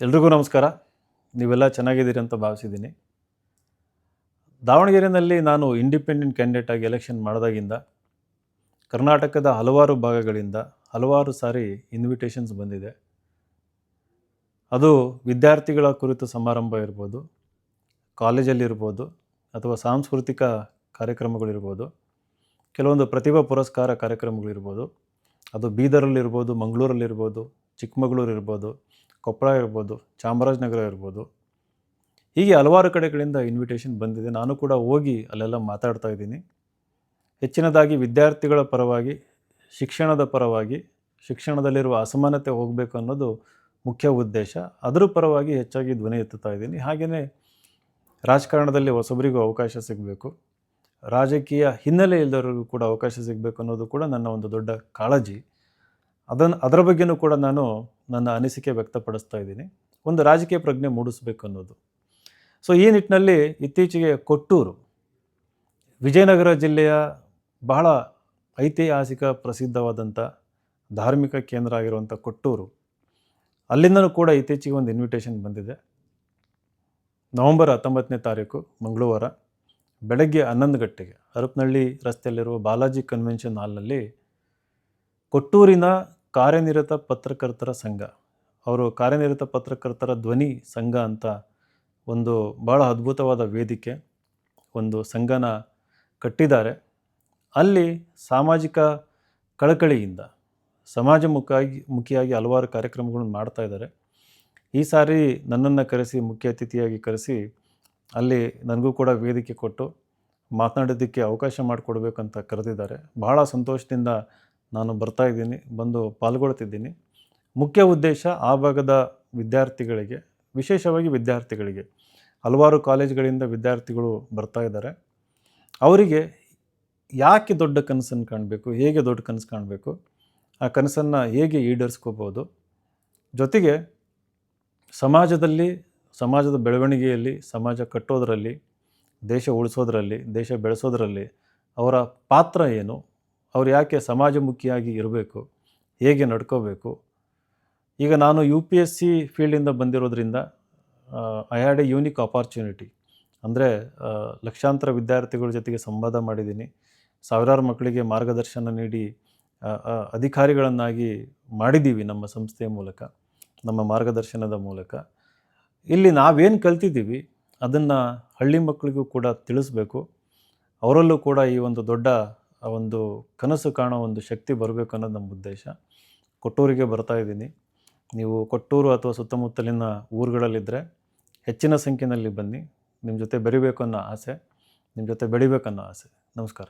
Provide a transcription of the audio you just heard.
ಎಲ್ರಿಗೂ ನಮಸ್ಕಾರ. ನೀವೆಲ್ಲ ಚೆನ್ನಾಗಿದ್ದೀರಿ ಅಂತ ಭಾವಿಸಿದ್ದೀನಿ. ದಾವಣಗೆರೆಯಲ್ಲಿ ನಾನು ಇಂಡಿಪೆಂಡೆಂಟ್ ಕ್ಯಾಂಡಿಡೇಟ್ ಆಗಿ ಎಲೆಕ್ಷನ್ ಮಾಡಿದಾಗಿಂದ, ಕರ್ನಾಟಕದ ಹಲವಾರು ಭಾಗಗಳಿಂದ ಹಲವಾರು ಸಾರಿ ಇನ್ವಿಟೇಷನ್ಸ್ ಬಂದಿದೆ. ಅದು ವಿದ್ಯಾರ್ಥಿಗಳ ಕುರಿತು ಸಮಾರಂಭ ಇರ್ಬೋದು ಕಾಲೇಜಲ್ಲಿರ್ಬೋದು ಅಥವಾ ಸಾಂಸ್ಕೃತಿಕ ಕಾರ್ಯಕ್ರಮಗಳಿರ್ಬೋದು ಕೆಲವೊಂದು ಪ್ರತಿಭಾ ಪುರಸ್ಕಾರ ಕಾರ್ಯಕ್ರಮಗಳಿರ್ಬೋದು ಅದು ಬೀದರಲ್ಲಿರ್ಬೋದು, ಮಂಗಳೂರಲ್ಲಿರ್ಬೋದು, ಚಿಕ್ಕಮಗಳೂರು ಇರ್ಬೋದು ಕೊಪ್ಪಳ ಇರ್ಬೋದು, ಚಾಮರಾಜನಗರ ಇರ್ಬೋದು. ಹೀಗೆ ಹಲವಾರು ಕಡೆಗಳಿಂದ ಇನ್ವಿಟೇಷನ್ ಬಂದಿದೆ. ನಾನು ಕೂಡ ಹೋಗಿ ಅಲ್ಲೆಲ್ಲ ಮಾತಾಡ್ತಾ ಇದ್ದೀನಿ. ಹೆಚ್ಚಿನದಾಗಿ ವಿದ್ಯಾರ್ಥಿಗಳ ಪರವಾಗಿ, ಶಿಕ್ಷಣದ ಪರವಾಗಿ, ಶಿಕ್ಷಣದಲ್ಲಿರುವ ಅಸಮಾನತೆ ಹೋಗಬೇಕು ಅನ್ನೋದು ಮುಖ್ಯ ಉದ್ದೇಶ. ಅದರ ಪರವಾಗಿ ಹೆಚ್ಚಾಗಿ ಧ್ವನಿ ಎತ್ತುತ್ತಾ ಇದ್ದೀನಿ. ಹಾಗೆಯೇ ರಾಜಕಾರಣದಲ್ಲಿ ಹೊಸಬರಿಗೂ ಅವಕಾಶ ಸಿಗಬೇಕು. ರಾಜಕೀಯ ಹಿನ್ನೆಲೆ ಇಲ್ಲದವರಿಗೂ ಕೂಡ ಅವಕಾಶ ಸಿಗಬೇಕು ಅನ್ನೋದು ಕೂಡ ನನ್ನ ಒಂದು ದೊಡ್ಡ ಕಾಳಜಿ. ಅದನ್ನು ಅದರ ಬಗ್ಗೆನೂ ಕೂಡ ನಾನು ನನ್ನ ಅನಿಸಿಕೆ ವ್ಯಕ್ತಪಡಿಸ್ತಾ ಇದ್ದೀನಿ. ಒಂದು ರಾಜಕೀಯ ಪ್ರಜ್ಞೆ ಮೂಡಿಸ್ಬೇಕು ಅನ್ನೋದು. ಸೊ ಈ ನಿಟ್ಟಿನಲ್ಲಿ ಇತ್ತೀಚೆಗೆ ಕೊಟ್ಟೂರು, ವಿಜಯನಗರ ಜಿಲ್ಲೆಯ ಬಹಳ ಐತಿಹಾಸಿಕ ಪ್ರಸಿದ್ಧವಾದಂಥ ಧಾರ್ಮಿಕ ಕೇಂದ್ರ ಆಗಿರುವಂಥ ಕೊಟ್ಟೂರು, ಅಲ್ಲಿಂದನೂ ಕೂಡ ಇತ್ತೀಚೆಗೆ ಒಂದು ಇನ್ವಿಟೇಷನ್ ಬಂದಿದೆ. ನವಂಬರ್ ಹತ್ತೊಂಬತ್ತನೇ ತಾರೀಕು, ಮಂಗಳವಾರ, ಬೆಳಗ್ಗೆ ಹನ್ನೊಂದು ಗಂಟೆಗೆ ಹರಪನಹಳ್ಳಿ ರಸ್ತೆಯಲ್ಲಿರುವ ಬಾಲಾಜಿ ಕನ್ವೆನ್ಷನ್ ಹಾಲ್ನಲ್ಲಿ ಕೊಟ್ಟೂರಿನ ಕಾರ್ಯನಿರತ ಪತ್ರಕರ್ತರ ಸಂಘ. ಅವರು ಕಾರ್ಯನಿರತ ಪತ್ರಕರ್ತರ ಧ್ವನಿ ಸಂಘ ಅಂತ ಒಂದು ಭಾಳ ಅದ್ಭುತವಾದ ವೇದಿಕೆ, ಒಂದು ಸಂಘನ ಕಟ್ಟಿದ್ದಾರೆ. ಅಲ್ಲಿ ಸಾಮಾಜಿಕ ಕಳಕಳಿಯಿಂದ ಸಮಾಜಮುಖಾಗಿ ಮುಖಿಯಾಗಿ ಹಲವಾರು ಕಾರ್ಯಕ್ರಮಗಳನ್ನು ಮಾಡ್ತಾ ಇದ್ದಾರೆ. ಈ ಸಾರಿ ನನ್ನನ್ನು ಕರೆಸಿ, ಮುಖ್ಯ ಅತಿಥಿಯಾಗಿ ಕರೆಸಿ, ಅಲ್ಲಿ ನನಗೂ ಕೂಡ ವೇದಿಕೆ ಕೊಟ್ಟು ಮಾತನಾಡೋದಕ್ಕೆ ಅವಕಾಶ ಮಾಡಿಕೊಡ್ಬೇಕಂತ ಕರೆದಿದ್ದಾರೆ. ಬಹಳ ಸಂತೋಷದಿಂದ ನಾನು ಬರ್ತಾ ಇದ್ದೀನಿ, ಬಂದು ಪಾಲ್ಗೊಳ್ತಿದ್ದೀನಿ. ಮುಖ್ಯ ಉದ್ದೇಶ ಆ ಭಾಗದ ವಿದ್ಯಾರ್ಥಿಗಳಿಗೆ, ವಿಶೇಷವಾಗಿ ವಿದ್ಯಾರ್ಥಿಗಳಿಗೆ. ಹಲವಾರು ಕಾಲೇಜುಗಳಿಂದ ವಿದ್ಯಾರ್ಥಿಗಳು ಬರ್ತಾ ಇದ್ದಾರೆ. ಅವರಿಗೆ ಯಾಕೆ ದೊಡ್ಡ ಕನಸನ್ನು ಕಾಣಬೇಕು, ಹೇಗೆ ದೊಡ್ಡ ಕನಸು ಕಾಣಬೇಕು, ಆ ಕನಸನ್ನು ಹೇಗೆ ಈಡೇರಿಸ್ಕೋಬೋದು, ಜೊತೆಗೆ ಸಮಾಜದಲ್ಲಿ, ಸಮಾಜದ ಬೆಳವಣಿಗೆಯಲ್ಲಿ, ಸಮಾಜ ಕಟ್ಟೋದರಲ್ಲಿ, ದೇಶ ಉಳಿಸೋದರಲ್ಲಿ, ದೇಶ ಬೆಳೆಸೋದರಲ್ಲಿ ಅವರ ಪಾತ್ರ ಏನು ಅವ್ರು ಯಾಕೆ ಸಮಾಜಮುಖಿಯಾಗಿ ಇರಬೇಕು, ಹೇಗೆ ನಡ್ಕೋಬೇಕು? ಈಗ ನಾನು ಯು ಪಿ ಎಸ್ ಸಿ ಫೀಲ್ಡಿಂದ ಬಂದಿರೋದ್ರಿಂದ I had a unique opportunity ಅಂದರೆ ಲಕ್ಷಾಂತರ ವಿದ್ಯಾರ್ಥಿಗಳ ಜೊತೆಗೆ ಸಂವಾದ ಮಾಡಿದ್ದೀನಿ. ಸಾವಿರಾರು ಮಕ್ಕಳಿಗೆ ಮಾರ್ಗದರ್ಶನ ನೀಡಿ ಅಧಿಕಾರಿಗಳನ್ನಾಗಿ ಮಾಡಿದ್ದೀವಿ ನಮ್ಮ ಸಂಸ್ಥೆಯ ಮೂಲಕ, ನಮ್ಮ ಮಾರ್ಗದರ್ಶನದ ಮೂಲಕ. ಇಲ್ಲಿ ನಾವೇನು ಕಲ್ತಿದ್ದೀವಿ, ಅದನ್ನು ಹಳ್ಳಿ ಮಕ್ಕಳಿಗೂ ಕೂಡ ತಿಳಿಸ್ಬೇಕು. ಅವರಲ್ಲೂ ಕೂಡ ಈ ಒಂದು ದೊಡ್ಡ ಆ ಒಂದು ಕನಸು ಕಾಣೋ ಒಂದು ಶಕ್ತಿ ಬರಬೇಕು ಅನ್ನೋದು ನಮ್ಮ ಉದ್ದೇಶ. ಕೊಟ್ಟೂರಿಗೆ ಬರ್ತಾ ಇದ್ದೀನಿ. ನೀವು ಕೊಟ್ಟೂರು ಅಥವಾ ಸುತ್ತಮುತ್ತಲಿನ ಊರುಗಳಲ್ಲಿದ್ದರೆ ಹೆಚ್ಚಿನ ಸಂಖ್ಯೆಯಲ್ಲಿ ಬನ್ನಿ. ನಿಮ್ಮ ಜೊತೆ ಬೆರಿಬೇಕು ಅನ್ನೋ ಆಸೆ, ನಿಮ್ಮ ಜೊತೆ ಬೆಳಿಬೇಕನ್ನೋ ಆಸೆ. ನಮಸ್ಕಾರ.